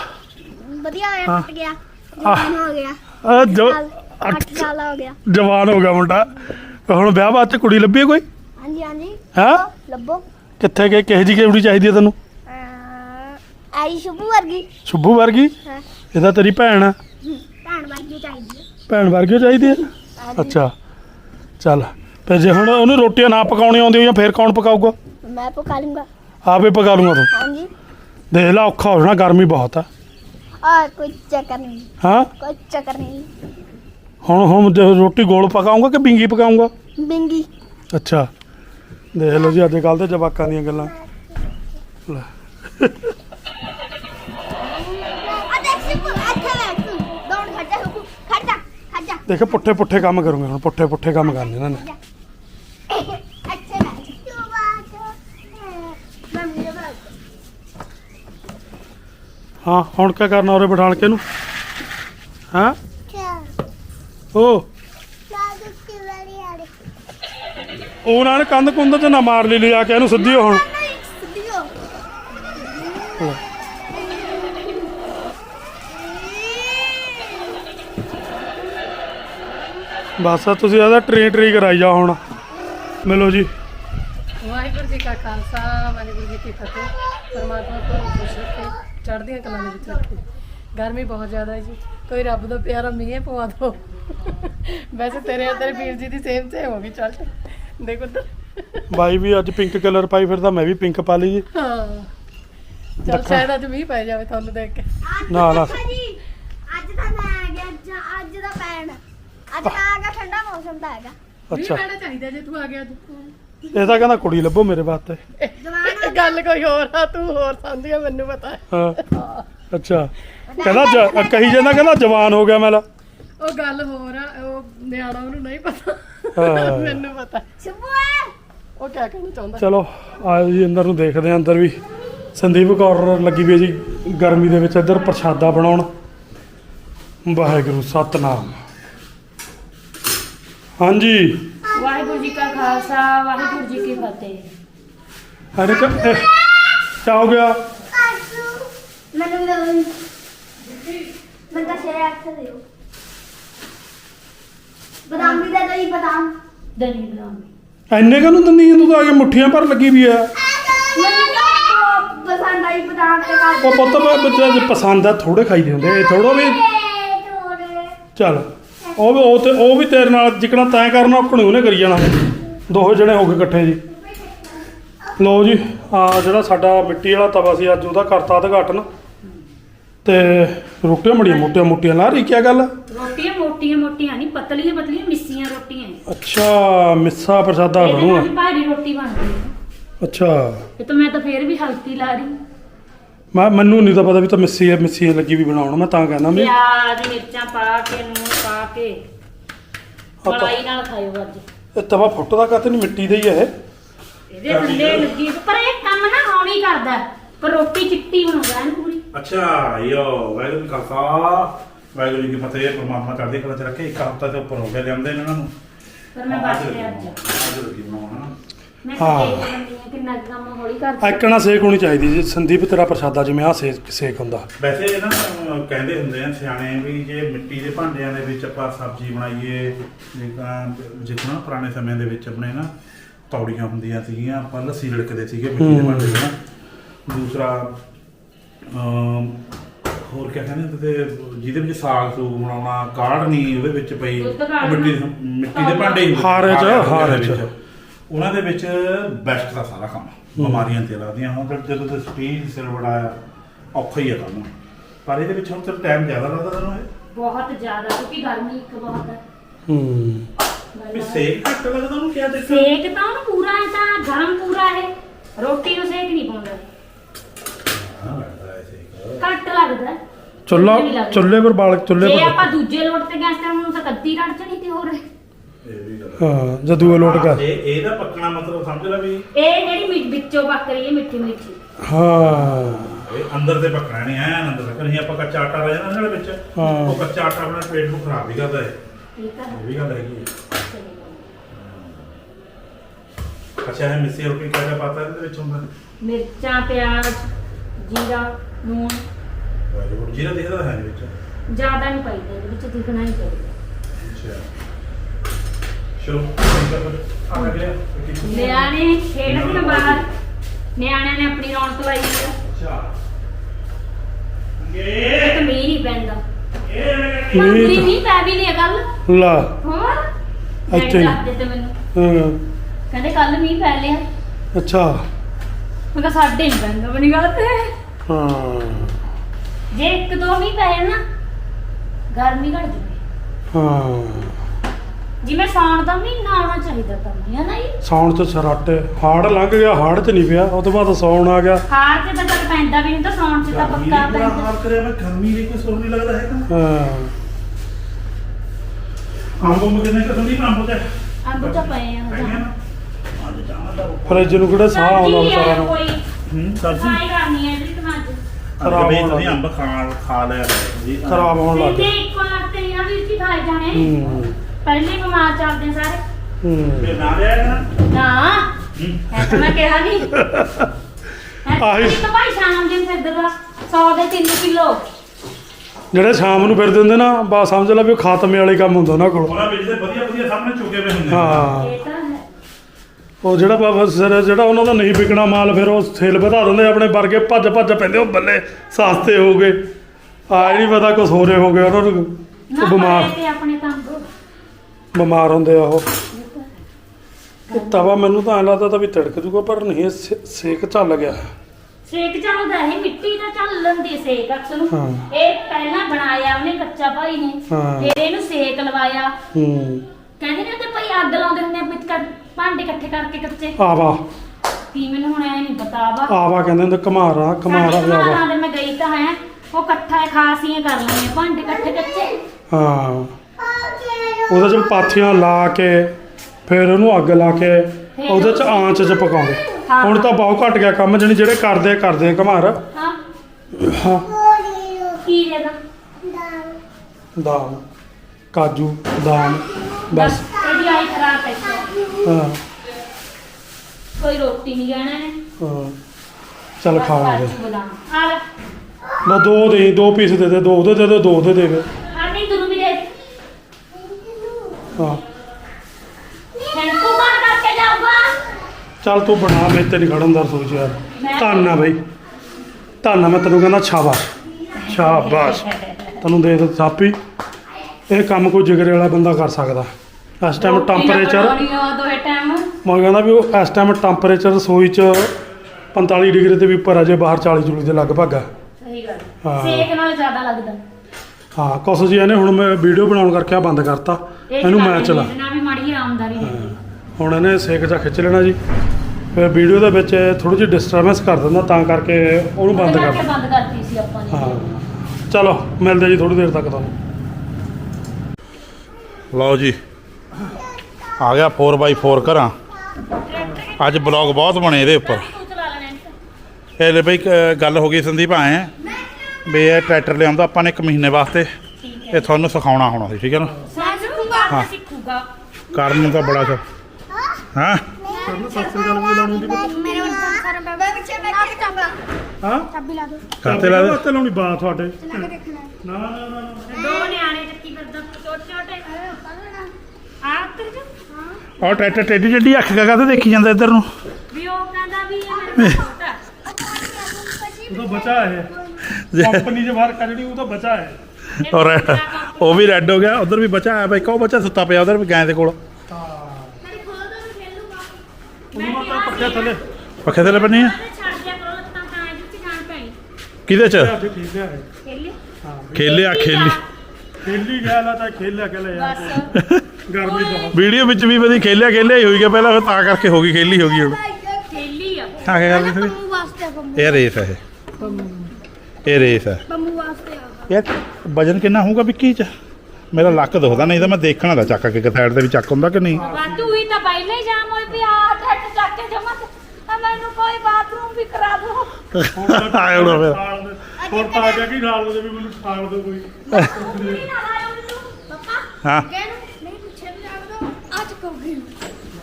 ਵਧੀਆ ਹੋਇਆ ਹਾਂ। ਟੁੱਟ ਗਿਆ। ਜਵਾਨ ਹੋ ਗਿਆ। ਆ ਜੋ ਸਾਲ 8 ਸਾਲ ਹੋ ਗਿਆ। ਜਵਾਨ ਹੋ ਗਿਆ ਮੁੰਡਾ। ਹੁਣ ਵਿਆਹ ਬਾਅਦ ਚ ਕੁੜੀ ਲੱਭੀ ਹੈ ਕੋਈ? ਹਾਂਜੀ ਹਾਂਜੀ। ਹੈਂ? ਲੱਭੋ। ਕਿੱਥੇ ਗਏ ਕਿਹੋ ਜਿਹੀ ਕੁੜੀ ਚਾਹੀਦੀ ਹੈ ਤੈਨੂੰ? ਅਹ, ਆਈ ਸ਼ੁਭੂ ਵਰਗੀ। ਸ਼ੁੱਭੂ ਵਰਗੀ? ਹਾਂ। ਇਹ ਤਾਂ ਤੇਰੀ ਭੈਣ ਆ। ਭੈਣ ਵਰਗੀ ਚਾਹੀਦੀ ਹੈ। ਭੈਣ ਵਰਗੀ ਓ ਚਾਹੀਦੀ ਹੈ? ਹਾਂਜੀ। ਅੱਛਾ। ਚੱਲ। ਤੇ ਜੇ ਹੁਣ ਉਹਨੂੰ ਰੋਟੀਆਂ ਨਾ ਪਕਾਉਣੀ ਆਉਂਦੀ ਹੋਈਆਂ ਫੇਰ ਕੌਣ ਪਕਾਊਗਾ? ਮੈਂ ਪਕਾ ਲੂੰਗਾ। ਆਪੇ ਪਕਾ ਲੂੰਗਾ ਤੂੰ। ਹਾਂਜੀ। ਦੇਖ ਲਾ ਔਖਾ ਹੋ ਜਾਣਾ ਗਰਮੀ ਬਹੁਤ ਆ। ਆ ਕੋਈ ਚੱਕਰ ਨਹੀਂ ਹਾਂ ਕੋਈ ਚੱਕਰ ਨਹੀਂ ਹੁਣ ਹੁਣ ਜੇ ਰੋਟੀ ਗੋਲ ਪਕਾਉਂਗਾ ਕਿ ਬਿੰਗੀ ਪਕਾਉਂਗਾ? ਬਿੰਗੀ ਅੱਛਾ। ਦੇਖ ਲਓ ਜੀ ਅੱਜ ਕੱਲ ਦੇ ਜਵਾਕਾਂ ਦੀਆਂ ਗੱਲਾਂ। ਲੈ। ਦੇਖ ਪੁੱਠੇ ਪੁੱਠੇ ਕੰਮ ਕਰੂੰਗੇ ਹੁਣ। ਪੁੱਠੇ ਪੁੱਠੇ ਕੰਮ ਕਰਨੇ ਇਹਨਾਂ ਨੇ ਅੱਛੇ ਲੈ ਤੂੰ ਬਾਤ ਮੈਂ ਮੇਰੇ ਬਾਤ ਹਾਂ ਹੁਣ ਕੀ ਕਰਨਾ ਉਰੇ ਬਿਠਾਲ ਕੇ ਇਹਨੂੰ? ਹਾਂ? ਕਿਆ? ਉਹ ਲਾਦੂ ਕੀ ਵਾਲੀ ਆ ਰੇ ਉਹਨਾਂ ਨੇ ਕੰਧ ਕੁੰਧ ਚ ਨਾ ਮਾਰ ਲਈ ਲਿਆ ਕੇ ਇਹਨੂੰ ਸਿੱਧੀ ਹੁਣ। ਬਸ ਤੁਸੀਂ ਇਹਦਾ ਟਰੀ ਟਰੀ ਕਰਾਈ ਜਾ ਹੁਣ। ਮਿਲੋ ਜੀ। ਵਾਹਿਗੁਰੂ ਜੀ ਕਾ ਖਾਲਸਾ ਵਾਹਿਗੁਰੂ ਜੀ ਕੀ ਫਤਿਹ। ਪਰਮਾਤਮਾ ਤੁਹਾਨੂੰ ਖੁਸ਼ ਰੱਖੇ। ਚੜ੍ਹਦੀਆਂ ਕਲਾਂ ਦੇ ਵਿੱਚ ਰੱਖੇ ਗਰਮੀ ਬਹੁਤ ਜ਼ਿਆਦਾ ਹੈ ਜੀ। ਕੋਈ ਰੱਬ ਦਾ ਪਿਆਰਾ ਮੀਂਹ ਪਵਾ ਦਿਓ ਵੈਸੇ ਤੇਰੇ ਤੇਰੇ ਵੀਰ ਜੀ ਦੀ ਸੇਮ ਸੇਮ ਹੋ ਗਈ ਚੱਲ। ਦੇਖ ਉੱਧਰ। ਬਾਈ ਵੀ ਅੱਜ ਪਿੰਕ ਕਲਰ ਪਾਈ ਫਿਰਦਾ ਮੈਂ ਵੀ ਪਿੰਕ ਪਾ ਲਈ ਜੀ। ਹਾਂ। ਚੱਲ ਸ਼ਾਇਦ ਅੱਜ ਮੀਂਹ ਪੈ ਜਾਵੇ ਤੁਹਾਨੂੰ ਦੇਖ ਕੇ। ਨਾ, ਨਾ। ਜੀ ਅੱਜ ਤਾਂ ਮੈਂ ਆ ਗਿਆ ਅੱਜ ਅੱਜ ਦਾ ਪੈਣ ਅੱਜ ਤਾਂ ਆ ਗਿਆ ਠੰਡਾ ਮੌਸਮ ਤਾਂ ਹੈਗਾ। ਮੀਂਹ ਅੱਛਾ ਪੈਣਾ ਚਾਹੀਦਾ ਜੇ ਤੂੰ ਆ ਗਿਆ ਅੱਜ। ਇਹ ਤਾਂ ਕਹਿੰਦਾ ਕੁੜੀ ਲੱਭੋ ਮੇਰੇ ਵਾਸਤੇ। ਜਵਾਨ ਗੱਲ ਕੋਈ ਹੋਰ ਆ ਤੂੰ ਹੋਰ ਸਮਝੀ ਮੈਨੂੰ ਪਤਾ। ਹੈ। ਹਾਂ ਅੱਛਾ। ਕਹਿੰਦਾ ਜ- ਕਹੀ ਜਾਂਦਾ ਕਹਿੰਦਾ ਜਵਾਨ ਹੋ ਗਿਆ ਮੈਂ ਲਾ। ਉਹ ਗੱਲ ਹੋਰ ਆ ਉਹ ਨਿਆਣਾ ਉਹਨੂੰ ਨਹੀਂ ਪਤਾ। ਹਾਂ। ਮੈਨੂੰ ਪਤਾ। ਉਹ ਕਿਆ ਕਹਿਣਾ ਚਾਹੁੰਦਾ? ਚਲੋ ਆਓ ਜੀ ਅੰਦਰ ਨੂੰ ਦੇਖਦੇ ਹਾਂ ਅੰਦਰ ਵੀ। ਸੰਦੀਪ ਕੌਰ ਲੱਗੀ ਵੀ ਜੀ ਗਰਮੀ ਦੇ ਵਿੱਚ ਇੱਧਰ ਪ੍ਰਸ਼ਾਦਾ ਬਣਾਉਣ। ਵਾਹਿਗੁਰੂ ਸਤਨਾਮ। ਹਾਂਜੀ। ਵਾਹਿਗੁਰੂ ਜੀ ਕਾ ਖਾਲਸਾ ਵਾਹਿਗੁਰੂ ਜੀ ਕੀ ਫਤਿਹ। ਅਰੇ ਕ ਇਹ, ਕਿਆ ਹੋ ਗਿਆ? ਮੈਨੂੰ ਵੀ ਦੋ ਮੈਂ ਤਾਂ ਸ਼ੇਰ ਅੱਖ ਦਿਓ। ਬਦਾਮ ਵੀ ਦੇ ਦੋ ਜੀ ਬਦਾਮ। ਦਹੀਂ ਬਦਾਮ। ਐਨੇ ਕਾ ਨੂੰ ਦਿੰਦੀ ਤੂੰ ਤਾਂ ਆ ਕੇ ਮੁੱਠੀਆਂ ਭਰ ਲੱਗੀ ਵੀ ਆ। ਮੈਨੂੰ ਤਾਂ ਪਸੰਦ ਆਈ ਬਦਾਮ ਤੇ ਕਾਜੂ। ਉਹ ਪੁੱਤ ਬ- ਬੱਚਾ ਜੇ ਪਸੰਦ ਆ ਥੋੜੇ ਖਾਈਦੇ ਹੁੰਦੇ ਇਹ ਥੋੜਾ ਵੀ ਥੋੜੇ ਚੱਲ ਉਹ ਵੀ ਉਹ ਤੇ ਉਹ ਵੀ ਤੇਰੇ ਨਾਲ ਜਿਕਣਾ ਤੈਂ ਕਰਨਾ ਉਹ ਉਹਨੇ ਕਰੀ ਜਾਣਾ। ਦੋਹੇ ਜਣੇ ਹੋ ਕੇ ਇਕੱਠੇ ਜੀ। ਲਓ ਜੀ ਆ ਜਿਹੜਾ ਸਾਡਾ ਮਿੱਟੀ ਵਾਲਾ ਤਵਾ ਸੀ ਅੱਜ ਉਹਦਾ ਕਰਤਾ ਉਦਘਾਟਨ। ਤੇ ਰੋਟੀਆਂ ਬੜੀਆਂ ਮੋਟੀਆਂ ਮੋਟੀਆਂ ਲਾ ਰਹੀ ਕੀ ਗੱਲ? ਰੋਟੀਆਂ ਮੋਟੀਆਂ ਮੋਟੀਆਂ ਨਹੀਂ ਪਤਲੀਆਂ ਪਤਲੀਆਂ ਮਿੱਸੀਆਂ ਰੋਟੀਆਂ। ਅੱਛਾ ਮਿੱਸਾ ਪ੍ਰਸ਼ਾਦਾ ਇਹਦੇ ਬਣੂਗਾ ਨਾਲ ਭਾਰੀ ਰੋਟੀ ਬਣਦੀ ਹੈ। ਅੱਛਾ। ਇਹ ਤਾਂ ਮੈਂ ਤਾਂ ਫੇਰ ਵੀ ਹਲਕੀ ਲਾ ਰਹੀ। ਮੈਂ ਮੈਨੂੰ ਨਹੀਂ ਤਾਂ ਪਤਾ ਵੀ ਤਾਂ ਮਿੱਸੀ ਹੈ ਮਿੱਸੀ ਲੱਗੀ ਵੀ ਬਣਾਉਣ ਮੈਂ ਤਾਂ ਕਹਿੰਦਾ ਵੀ। ਪਿਆਜ਼ ਮਿਰਚਾਂ ਪਾ ਕੇ ਨੂਨ ਪਾ ਕੇ। ਤਾਂ- ਮਲਾਈ ਨਾਲ ਖਾਇਓ ਅੱਜ। ਇਹ ਤਵਾ ਫੁੱਟਦਾ ਕਾਤੇ ਨਹੀਂ ਮਿੱਟੀ ਦਾ ਹੀ ਹੈ ਇਹਦੇ ਥੱਲੇ ਲੱਗੀ ਪਰ ਇਹ ਕੰਮ ਨਾ ਹੌਲੀ ਕਰਦਾ ਪਰ ਰੋਟੀ ਚਿੱਟੀ ਬਣਾਉਂਦਾ ਐਨ ਪੂਰੀ। ਅੱਛਾ ਯੋ ਵਾਹਿਗੁਰੂ ਜੀ ਕਾ ਖਾਲਸਾ। ਵਾਹਿਗੁਰੂ ਜੀ ਕੀ ਫਤਿਹ ਪਰਮਾਤਮਾ ਚੜ੍ਹਦੀ ਕਲਾ ਚ ਰੱਖੇ। ਇੱਕ ਹਫ਼ਤਾ ਤੇ ਉੱਪਰ ਹੋ ਗਿਆ ਲਿਆਂਦੇ ਨੇ ਇਹਨਾਂ ਨੂੰ। ਪਰ ਮੈਂ ਬਚ ਲਿਆ ਅੱਜ। ਅੱਜ ਲੱਗੀ ਬਣਾਉਣਾ ਮੈਂ ਹਾਂ। ਦੇਖ ਲੈਂਦੀ ਹਾਂ ਕਿੰਨਾ ਕੁ ਕੰਮ ਹੌਲੀ ਕਰਦਾ ਐਕਣਾ ਸੇਕ ਹੋਣੀ ਚਾਹੀਦੀ ਜੀ। ਸੰਦੀਪ ਤੇਰਾ ਪ੍ਰਸ਼ਾਦਾ ਜਿਵੇਂ ਆ ਸੇਕ ਸੇਕ ਹੁੰਦਾ। ਵੈਸੇ ਇਹ ਨਾ ਅਹ, ਕਹਿੰਦੇ ਹੁੰਦੇ ਆ ਸਿਆਣੇ ਵੀ ਜੇ ਮਿੱਟੀ ਦੇ ਭਾਂਡਿਆਂ ਦੇ ਵਿੱਚ ਆਪਾਂ ਸਬਜ਼ੀ ਬਣਾਈਏ ਜਿੱਦਾਂ ਜਿੱਦਾਂ ਪੁਰਾਣੇ ਸਮਿਆਂ ਦੇ ਵਿੱਚ ਆਪਣੇ ਨਾ ਤੌੜੀਆਂ ਹੁੰਦੀਆਂ ਸੀਗੀਆਂ ਆਪਾਂ ਲੱਸੀ ਲੜਕਦੇ ਸੀਗੇ ਮਿੱਟੀ ਦੇ। ਭਾਂਡੇ 'ਚ ਨਾ ਦੂਸਰਾ ਅਮ, ਹੋਰ ਕਿਆ ਕਹਿੰਦੇ ਹੁੰਦੇ ਤੇ ਜਿਹਦੇ ਵਿੱਚ ਸਾਗ ਸੂਗ ਬਣਾਉਣਾ ਕਾੜਨੀ ਉਹਦੇ ਵਿੱਚ ਪਈ ਉਹ। ਮਿੱਟੀ ਦੇ- ਮਿੱਟੀ ਦੇ ਭਾਂਡੇ ਹੀ ਹੁੰਦੇ ਸੀ, ਹਾਰੇ 'ਚ, ਹਾਰੇ 'ਚ। ਵਿੱਚ। ਉਹਨਾਂ ਦੇ ਵਿੱਚ ਬੈਸਟ ਦਾ ਸਾਰਾ ਕੰਮ ਬਿਮਾਰੀਆਂ ਤੇ ਲੱਗਦੀਆਂ ਹੁਣ ਤਾਂ ਜਦੋਂ ਤੇ ਸਟੀਲ ਸਿਲਵਰ ਆਇਆ ਔਖਾ ਹੀ ਆ ਕੰਮ ਪਰ ਇਹਦੇ ਵਿੱਚ ਹੁਣ ਤਾਂ ਟਾਈਮ ਜ਼ਿਆਦਾ ਲੱਗਦਾ ਤੈਨੂੰ ਇਹ ਬਹੁਤ ਜ਼ਿਆਦਾ ਕਿਉਂਕਿ ਗਰਮੀ ਇੱਕ ਬਹੁਤ ਹੈ ਹੂੰ ਵੀ ਸੇਕ ਘੱਟ ਲੱਗਦਾ ਉਹਨੂੰ ਕਿਆ ਦੇਖਾਂ। ਸੇਕ ਤਾਂ ਉਹਨੂੰ ਪੂਰਾ ਹੈ ਤਾਂ ਗਰਮ ਪੂਰਾ ਹੈ। ਰੋਟੀ ਨੂੰ ਸੇਕ ਨਹੀਂ ਪਾਉਂਦਾ। ਹਾਂ ਲੱਗਦਾ ਹੈ ਸੇਕ। ਘੱਟ ਲੱਗਦਾ ਹੈ। ਚੁੱਲਾ ਨਹੀਂ ਲੱਗਦਾ। ਚੁੱਲੇ ਪਰ ਬਾਲ ਚੁੱਲੇ ਜੇ ਪਰ। ਆਪਾਂ ਦੂਜੇ ਲੋਟ ਤੇ ਗੈਸ ਤੇ ਉਹਨੂੰ ਤਾਂ ਕੱਦੀ ਰੜ ਚਣੀ ਤੇ ਹੋਰ। ਇਹ ਵੀ ਗੱਲ ਹਾਂ। ਜਦੂ ਲੋਟ ਕਰ। ਇਹ ਇਹਦਾ ਪੱਕਣਾ ਮਤਲਬ ਸਮਝ ਲੈ ਵੀ ਇਹ ਜਿਹੜੀ ਮਿ- ਵਿੱਚੋਂ ਪੱਕ ਰਹੀ ਹੈ ਮਿੱਠੀ ਮਿੱਠੀ। ਹਾਂ। ਇਹ ਅੰਦਰ ਤੇ ਪੱਕਣਾ ਨਹੀਂ ਐਨ ਅੰਦਰ ਤੱਕ ਨਹੀਂ। ਆਪਾਂ ਕੱਚਾ ਆਟਾ ਰਹਿ ਜਾਣਾ ਇਹਦੇ ਵਿੱਚ। ਹਾਂ। ਉਹ ਕੱਚਾ ਆਟਾ ਆਪਣੇ ਪੇਟ ਨੂੰ ਖਰਾਬ ਵੀ ਕਰਦਾ ਹੈ। ਠੀਕ ਹੈ। ਇਹ ਵੀ ਗੱਲ ਹੈਗੀ ਹੈ। ਅੱਛਾ ਇਹ ਮਿੱਸੀ ਰੋਟੀ ਕਿਆ ਕਿਆ ਪਾਤਾ ਇਹਦੇ ਵਿੱਚ ਹੁੰਦਾ ਮਿਰਚਾਂ ਪਿਆਜ਼ ਜੀਰਾ ਨੂਨ ਵੈਰੀ ਗੁੱਡ ਜੀਰਾ ਦਿਖਦਾ ਹੈ ਇਹਦੇ ਵਿੱਚ। ਜ਼ਿਆਦਾ ਨਹੀਂ ਪਾਈਦਾ ਇਹਦੇ ਵਿੱਚ ਦਿਖਣਾ ਹੀ ਚਾਹੀਦਾ। ਅੱਛਾ। ਸ਼ੋ ਆ ਗਿਆ ਨਿਆਣੇ ਖੇਡਦੇ ਬਾਹਰ। ਨਿਆਣਿਆਂ ਨੇ ਆਪਣੀ ਰੌਣਕ ਲਾਈ ਹੈ ਅੱਛਾ। ਇੱਕ ਮੀਂਹ ਨਹੀਂ ਪੈਂਦਾ। ਇਹ ਪੰਗਰੀ ਨਹੀਂ ਪੈ ਵੀ ਨਹੀਂ ਕੱਲ ਲਾ। ਹੋਰ? ਇੱਥੇ ਤੇ ਮੈਨੂੰ। ਹਾਂ, ਕਹਿੰਦੇ ਕੱਲ ਮੀਂਹ ਪੈ ਲਿਆ। ਅੱਛਾ। ਮੈਂ ਕਿਹਾ ਸਾਡੇ ਨਹੀਂ ਪੈਂਦਾ ਬਣੀ ਗੱਲ ਤੇ ਹਾਂ। ਜੇ ਇੱਕ ਦੋ ਮੀਂਹ ਪੈ ਜਾਣ ਨਾ ਗਰਮੀ ਘਟ ਜਾਵੇ। ਹਾਂ। ਜਿਵੇਂ ਸਾਉਣ ਦਾ ਮਹੀਨਾ ਆਉਣਾ ਚਾਹੀਦਾ ਤਾਂ ਨਹੀਂ ਹੈ ਨਾ ਜੀ? ਸੌਣ ਚ ਸਰਾਟੇ। ਹਾੜ ਲੰਘ ਗਿਆ ਹਾੜ ਚ ਨਹੀਂ ਪਿਆ। ਉਹ ਤੋਂ ਬਾਅਦ ਸੌਣ ਆ ਗਿਆ। ਹਾਰ ਤੇ ਤਾਂ ਚੱਲ ਪੈਂਦਾ ਵੀ ਨਹੀਂ ਤਾਂ ਸਾਉਣ ਚ ਤਾਂ ਗਰਮੀ ਪੱਕਾ ਨੇ ਬੁਰਾ ਪੈਂਦਾ। ਹਾਲ ਕਰਿਆ ਮੈਂ ਗਰਮੀ ਲਈ ਕੋਈ ਸੁਰ ਨਹੀਂ ਲੱਗਦਾ ਹੈਗਾ। ਹਾਂ। ਅੰਬ ਅੰਬ ਕਿੰਨੇ ਕਸਮ ਦੀ ਅੰਬ ਤੇ ਅੰਬ ਤਾਂ ਪਏ ਆ ਨਾ ਅੱਜ ਜਾਣਾ ਤਾਂ ਫਰਿੱਜ ਨੂੰ ਕਿਹੜਾ ਸਾਹ ਆਉਂਦਾ ਵਿਚਾਰਾ ਹੈ ਨੂੰ? ਕੋਈ ਹੂੰ ਸਫ਼ਾਈ ਕਰਨੀ ਹੈ ਜਿਹੜੀ ਅੱਜ। ਖਰਾਬ ਹੋ ਗਈ ਅੰਬ ਖਾ ਖਾ ਲਿਆ ਜੀ। ਖਰਾਬ ਹੋਣ ਲੱਗ ਗਿਆ। ਇੱਕ ਵਾਰ ਤੇ ਇਹਨਾਂ ਵੀ ਕੀ ਖਾਏ ਜਾਣੇ। ਹੂੰ। ਪਹਿਲੇ ਹੀ ਬਿਮਾਰ ਚੱਲਦੇ ਸਾਰੇ। ਹੂੰ। ਫਿਰ ਨਾ ਲਿਆ ਨਾ। ਐ ਤਾਂ ਮੈਂ ਕਿਹਾ ਨਹੀਂ ਆਹੀ- ਆਹੀ। ਤਾਂ ਭਾਈ ਸ਼ਾਮ ਦਿਨ ਫਿਰਦਾ 100 ਦੇ 3 ਕਿਲੋ। ਜਿਹੜੇ ਸ਼ਾਮ ਨੂੰ ਫਿਰਦੇ ਹੁੰਦੇ ਨਾ ਬਸ ਸਮਝ ਲੈ ਵੀ ਉਹ ਖਾਤਮੇ ਵਾਲੇ ਕੰਮ ਹੁੰਦਾ ਉਹਨਾਂ ਕੋਲ। ਉਹਨਾਂ ਵਿੱਚ ਦੇ ਵਧੀਆ ਵਧੀਆ ਸਾਹਮਣੇ ਚੁੱਕੇ ਪਏ ਹੁੰਦੇ ਨੇ। ਹਾਂ। ਇਹ ਤਾਂ ਹੈ ਉਹ ਜਿਹੜਾ ਬਾਬਾ ਸਿਰ ਜਿਹੜਾ ਉਹਨਾਂ ਦਾ ਨਹੀਂ ਵਿਕਣਾ ਮਾਲ ਫਿਰ ਉਹ ਸੇਲ ਵਧਾ ਦਿੰਦੇ ਆਪਣੇ ਵਰਗੇ ਭੱਜ ਭੱਜ ਪੈਂਦੇ ਉਹ ਬੱਲੇ ਸਸਤੇ ਹੋ ਗਏ। ਆ ਨਹੀਂ ਪਤਾ ਕੁਛ ਹੋ ਰਹੇ ਹੋ ਗਏ ਉਹਨਾਂ ਨੂੰ ਉਹ ਬਿਮਾਰ ਆਪਣੇ ਕੰਮ ਬਿਮਾਰ ਹੁੰਦੇ ਆ ਉਹ। ਇਹ ਤਵਾ ਮੈਨੂੰ ਤਾਂ ਐਂ ਲੱਗਦਾ ਤਾਂ ਵੀ ਤਿੜਕ ਜੂਗਾ ਪਰ ਨਹੀਂ ਇਹ ਸੇ- ਸੇਕ ਚੱਲ ਗਿਆ। ਸੇਕ ਚੱਲਦਾ ਹੈ ਮਿੱਟੀ ਦਾ ਚੱਲਣ ਦੀ ਸੇਕ ਅਕਸਰ। ਨੂੰ ਹਾਂ। ਇਹ ਪਹਿਲਾਂ ਬਣਾਇਆ ਉਹਨੇ ਕੱਚਾ ਭਾਈ ਨੇ। ਹਾਂ। ਫਿਰ ਇਹਨੂੰ ਸੇਕ ਲਵਾਇਆ। ਹੂੰ। ਕਹਿੰਦੇ ਨੇ ਤੇ ਭਾਈ ਅੱਗ ਲਾਉਂਦੇ ਹੁੰਦੇ ਆ ਵਿੱਚ ਕੱਟ- ਭਾਂਡੇ ਇਕੱਠੇ ਕਰਕੇ ਕੱਚੇ। ਆਵਾ। ਕੀ ਮੈਨੂੰ ਹੁਣ ਐ ਨਹੀਂ ਪਤਾ ਵਾ ਆਵਾ ਕਹਿੰਦੇ ਹੁੰਦੇ ਕਮਾਰਾ ਕਮਾਰਾ ਸਾਡੇ ਵੀ ਆਵਾ। ਮੈਂ ਗਈ ਤਾਂ ਹੈ ਉਹ ਇਕੱਠਾ ਖਾਸੀਆਂ ਕਰ ਲੈਂਦੇ ਭਾਂਡੇ ਇਕੱਠੇ ਕੱਚੇ। ਹਾਂ। ਉਹਦੇ ਚ ਪਾਥੀਆਂ ਲਾ ਕੇ ਫਿਰ ਉਹਨੂੰ ਅੱਗ ਲਾ ਕੇ ਉਹਦੇ ਚ ਆਂਚ ਚ ਪਕਾਉਂਦੇ। ਹਾਂ। ਹੁਣ ਤਾਂ ਬਹੁਤ ਘਟ ਗਿਆ ਕੰਮ ਜਣੀ ਜਿਹੜੇ ਕਰਦੇ ਕਰਦੇ ਆ ਘਮਾਰ। ਹਾਂ। ਹਾਂ। ਕੀ ਦੇ ਦਾ? ਦਾਮ ਕਾਜੂ ਦਾਮ ਬਸ ਇਹਦੀ ਆਈ ਖਰਾਬ ਹੈ। ਕੋਈ ਰੋਟੀ ਨਹੀਂ ਜਾਣਾ ਹੈ। ਹਾਂ। ਚੱਲ ਕਾਜੂ ਬਦਾਮ ਆ ਲੈ। ਨਾ ਦੋ ਦੇ ਦੋ ਪੀਸ ਦੇ ਦੇ ਦੋ ਉਹਦੇ ਦੇ ਦੇ ਦੋ ਉਹਦੇ ਦੇ ਦੇ ਆ ਨਹੀਂ ਤੈਨੂੰ ਵੀ ਦੇ। ਹਾਂ। ਸ਼ੈਂਪੂ ਕੌਣ ਕਰਕੇ ਜਾਊਗਾ। ਚੱਲ ਤੂੰ ਬਣਾ ਮੇਰੇ ਤੇ ਨਹੀਂ ਖੜਨ ਦਾ ਸੋਚ ਯਾਰ। ਧੰਨ ਆ ਬਈ। ਧੰਨ ਆ ਮੈਂ ਤੈਨੂੰ ਕਹਿੰਦਾ ਸ਼ਾਬਾਸ਼। ਸ਼ਾਬਾਸ਼। ਤੈਨੂੰ ਦੇ ਦੇ ਥਾਪੀ ਇਹ ਕੰਮ ਕੋਈ ਜਿਗਰੇ ਵਾਲਾ ਬੰਦਾ ਕਰ ਸਕਦਾ। ਇਸ ਟਾਈਮ ਟੈਂਪਰੇਚਰ ਟਾਈਮ ਮੈਂ ਕਹਿੰਦਾ ਵੀ ਉਹ ਇਸ ਟਾਈਮ ਟੈਂਪਰੇਚਰ ਰਸੋਈ ਚ 45 ਡਿਗਰੀ ਦੇ ਵੀ ਉੱਪਰ ਆ ਜੇ ਬਾਹਰ 40 ਜੁਲੀ ਦੇ ਲਗਭਗ ਆ। ਸਹੀ ਗੱਲ। ਹਾਂ। ਸੇਕ ਨਾਲ ਜ਼ਿਆਦਾ ਲੱਗਦਾ। ਹਾਂ ਕੁਛ ਜੀ ਇਹਨੇ ਹੁਣ ਮੈਂ ਵੀਡੀਓ ਬਣਾਉਣ ਕਰਕੇ ਆ ਬੰਦ ਕਰਤਾ। ਇਹ ਇਹਨੂੰ ਮੈਂ ਚਲਾ। ਨਾਲ ਵੀ ਮਾੜੀ ਆਰਾਮਦਾਰੀ ਹੈ। ਹੁਣ ਇਹਨੇ ਸੇਕ ਜਾ ਖਿੱਚ ਲੈਣਾ ਜੀ। ਫਿਰ ਵੀਡੀਓ ਦੇ ਵਿੱਚ ਥੋੜੀ ਜਿਹੀ ਡਿਸਟਰਬੈਂਸ ਕਰ ਦਿੰਦਾ ਤਾਂ ਕਰਕੇ ਉਹਨੂੰ ਬੰਦ ਕਰ ਬੰਦ ਕਰਤੀ ਸੀ ਆਪਾਂ ਨੇ। ਹਾਂ। ਚਲੋ ਮਿਲਦੇ ਜੀ ਥੋੜੀ ਦੇਰ ਤੱਕ ਤੁਹਾਨੂੰ। ਲਓ ਜੀ। ਆ ਗਿਆ 4x4 ਘਰਾਂ। ਅੱਜ ਬਲੌਗ ਬਹੁਤ ਬਣੇ ਇਹਦੇ ਉੱਪਰ। ਇਹ ਲੈ ਬਈ ਗੱਲ ਹੋ ਗਈ ਸੰਦੀਪ ਆਏ ਆ ਵੀ ਇਹ ਟਰੈਕਟਰ ਲਿਆਉਂਦਾ ਆਪਾਂ ਨੇ ਇੱਕ ਮਹੀਨੇ ਵਾਸਤੇ। ਇਹ ਤੁਹਾਨੂੰ ਸਿਖਾਉਣਾ ਹੋਣਾ ਸੀ ਠੀਕ ਹੈ ਨਾ? ਸਾਂ ਸਿੱਖੂਗਾ ਹਾਂ। ਸਿੱਖੂਗਾ। ਕਰਨ ਨੂੰ ਤਾਂ ਬੜਾ ਚ ਹਾਂ? ਹਾਂ? ਚਾਬੀ ਲਾ ਦੋ ਖਾਤੇ ਲਾ ਦੇ। ਲਾਉਣੀ ਬਾਤ ਤੁਹਾਡੇ। ਲਾ ਕੇ ਦੇਖਣਾ। ਨਾ ਨਾ ਨਾ ਨਾ। ਦੋ ਨਿਆਣੇ ਚੱਕੀ ਫਿਰਦਾ ਛੋਟੇ ਛੋਟੇ ਆ ਉੱਤਰ ਜਾ ਉਹ ਟਰੈਕਟਰ ਟੇਡੀ ਟੇਡੀ ਅੱਖ ਕਾ ਤੇ ਦੇਖੀ ਜਾਂਦਾ ਇੱਧਰ ਨੂੰ। ਵੀ ਉਹ ਕਹਿੰਦਾ ਵੀ ਇਹ ਮੇਰੇ ਕੋਲ ਹੈ। ਉਹ ਤਾਂ ਬਚਾ ਹੈ। ਕੰਪਨੀ 'ਚ ਬਾਹਰ ਕੱਢਣੀ ਉਹ ਤਾਂ ਬਚਾ ਹੈ। ਔਰ ਉਹ ਵੀ ਰੈੱਡ ਹੋ ਗਿਆ ਉਧਰ ਵੀ ਬਚਾ ਆਇਆ ਬਈ ਕੋ ਬੱਚਾ ਸੁੱਤਾ ਪਿਆ ਉਧਰ ਵੀ ਗਾਂ ਦੇ ਕੋਲ। ਮੇਰੀ ਖੋਲ ਦੋ ਮੈਂ ਖੇਲੂਗਾ ਉਹਨੂੰ ਤਾਂ ਪੱਖੇ ਥੱਲੇ। ਪੱਖੇ ਤੇ ਲੱਭਣੀ ਆ? ਤੇ ਛੱਡ ਦਿਆ ਕਰੋ ਲੱਤਾਂ ਤਾਂ ਜਿੱਥੇ ਜਾਣ ਪੈਣੀ ਕਿਹਦੇ ਚ? ਅੱਜ ਠੀਕ ਹੈ ਖੇਲੀ ਹਾਂ। ਖੇਲਿਆ ਖੇਲੀ ਖੇਲੀ ਗਿਆ ਲਾ ਤਾਂ ਖੇਲਿਆ ਕੇ ਲੈ ਯਾਰ। ਬਸ। ਗਰਮੀ ਬਹੁਤ। ਵੀਡੀਓ ਵਿੱਚ ਵੀ ਬਦੀ ਖੇਲਿਆ ਖੇਲਿਆ ਹੀ ਹੋਈ ਗਿਆ ਪਹਿਲਾਂ ਫਿਰ ਤਾਂ ਕਰਕੇ ਹੋ ਗਈ ਖੇਲੀ ਹੋ ਗਈ ਹੁਣ। ਖੇਲੀ ਆ। ਕੀ ਕਰਦੀ ਵਾਸਤੇ ਇਹ ਰੇਸ ਹੈ ਇਹ। ਇਹ ਰੇਸ ਹੈ ਬੰਮੂ ਵਾਸਤੇ ਆ। ਯਾਰ ਵਜਨ ਕਿੰਨਾ ਹੋਊਗਾ ਵਿੱਕੀ ਚ? ਮੇਰਾ ਲੱਕ ਦੁਖਦਾ ਨਹੀਂ ਤਾਂ ਮੈਂ ਦੇਖਣਾ ਦਾ ਚੱਕ ਕੇ ਸਾਈਡ ਦੇ ਵੀ ਚੱਕ ਹੁੰਦਾ ਕਿ ਨਹੀਂ। ਵਾਧੂ ਹੀ ਤਾਂ ਪਹਿਲੇ ਹੀ ਜਾਮ ਹੋਈ ਵੀ ਆ ਠੱਟ ਚੱਕ ਕੇ ਜਮਾ ਮੈਨੂੰ ਕੋਈ ਬਾਥਰੂਮ ਵੀ ਕਰਾ ਦੋ ਆਏ ਹੁਣ ਫਿਰ। ਹੋਰ ਤਾਂ ਆ ਗਿਆ ਕਿ ਖਾਲ ਦੇ ਵੀ ਮੈਨੂੰ ਖਾਲ ਦੋ ਕੋਈ। ਵੀ ਨਾ ਲਾਇਓ ਮੈਨੂੰ ਪਾਪਾ ਹਾਂ। ਕਹਿ ਨੂੰ ਨਹੀਂ ਪਿੱਛੇ ਵੀ ਜਾ ਦੋ ਆ ਚੱਕੋਗੇ